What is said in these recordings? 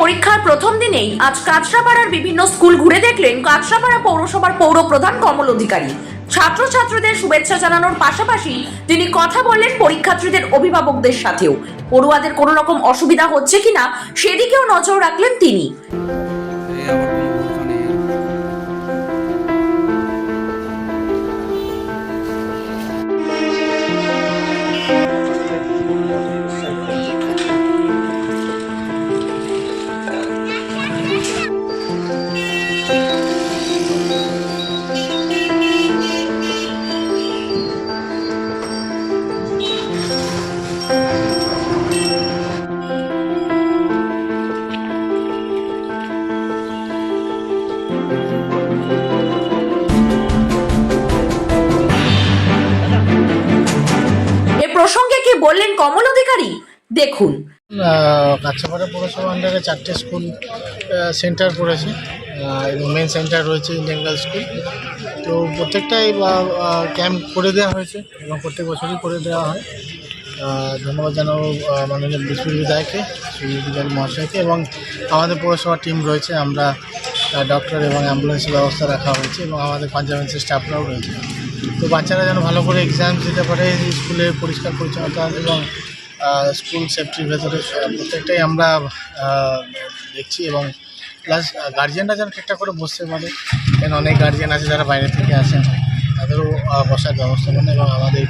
পরীক্ষার প্রথম দিনেই আজ কাঁচরাপাড়ার বিভিন্ন স্কুল ঘুরে দেখলেন কাঁচরাপাড়া পৌরসভার পৌর প্রধান কমল অধিকারী। ছাত্রছাত্রীদের শুভেচ্ছা জানানোর পাশাপাশি তিনি কথা বললেন পরীক্ষার্থীদের অভিভাবকদের সাথেও। পড়ুয়াদের কোনো রকম অসুবিধা হচ্ছে কিনা সেদিকেও নজর রাখলেন তিনি। বললেন কমল অধিকারী। দেখুন। কাছাপাড়া পৌরসভা আন্ডারে চারটে স্কুল সেন্টার পড়েছে এবং মেন সেন্টার রয়েছে ইন্ডিয়ান গার্লস স্কুল তো প্রত্যেকটাই ক্যাম্প করে দেওয়া হয়েছে এবং প্রত্যেক বছরই করে দেওয়া হয়। ধন্যবাদ জানাব মাননীয় বিধায়ককে সুবিধান মহাশয়কে এবং আমাদের পৌরসভার টিম রয়েছে। আমরা ডক্টর এবং অ্যাম্বুলেন্সের ব্যবস্থা রাখা হয়েছে এবং আমাদের পাঞ্জাবেন্সের স্টাফরাও রয়েছে। তো বাচ্চারা যেন ভালো করে এক্সাম দিতে পারে, স্কুলে পরিষ্কার পরিচ্ছন্নতা এবং স্কুল সেফটির ভেতরে প্রত্যেকটাই আমরা দেখছি এবং প্লাস গার্জিয়ানরা যেন ঠিকঠাক করে বসতে পারে। কারণ অনেক গার্জিয়ান আছে যারা বাইরে থেকে আসেন, তাদেরও বসার ব্যবস্থা করেন এবং আমাদের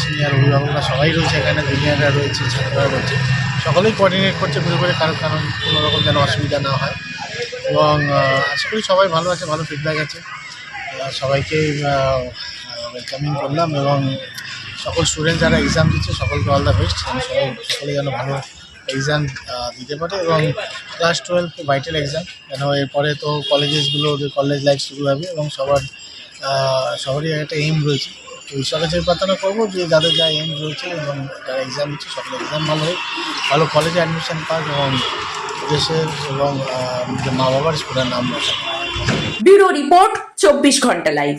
সিনিয়র অভিভাবকরা সবাই রয়েছে এখানে জুনিয়ররা রয়েছে, ছাত্ররা রয়েছে। সকলেই কোঅর্ডিনেট করছে ঘুরে করে কারণ কোনো রকম যেন অসুবিধা না হয়। এবং আশা করি সবাই ভালো আছে, ভালো ফিডব্যাক আছে। আহ, সবাইকেই ওয়েলকামিং করলাম এবং সকল স্টুডেন্ট যারা এক্সাম দিচ্ছে সকলকে অল দ্য বেস্ট সবাই সকলে যেন ভালো এক্সাম দিতে পারে এবং ক্লাস টুয়েলভ ভাইটাল এক্সাম কেন এরপরে তো কলেজেসগুলো কলেজ লাইফ শুরু হবে এবং সবার সবারই একটা এইম রয়েছে। তো ঈশ্বরের প্রার্থনা করব যে যাদের যা এইম রয়েছে এবং যারা এক্সাম দিচ্ছে সকলে এক্সাম ভালো হোক। ভালো কলেজে অ্যাডমিশন পাক এবং দেশের এবং মা বাবার স্কুলের নাম রয়েছে ব্যুরো রিপোর্ট চব্বিশ ঘণ্টা লাইভ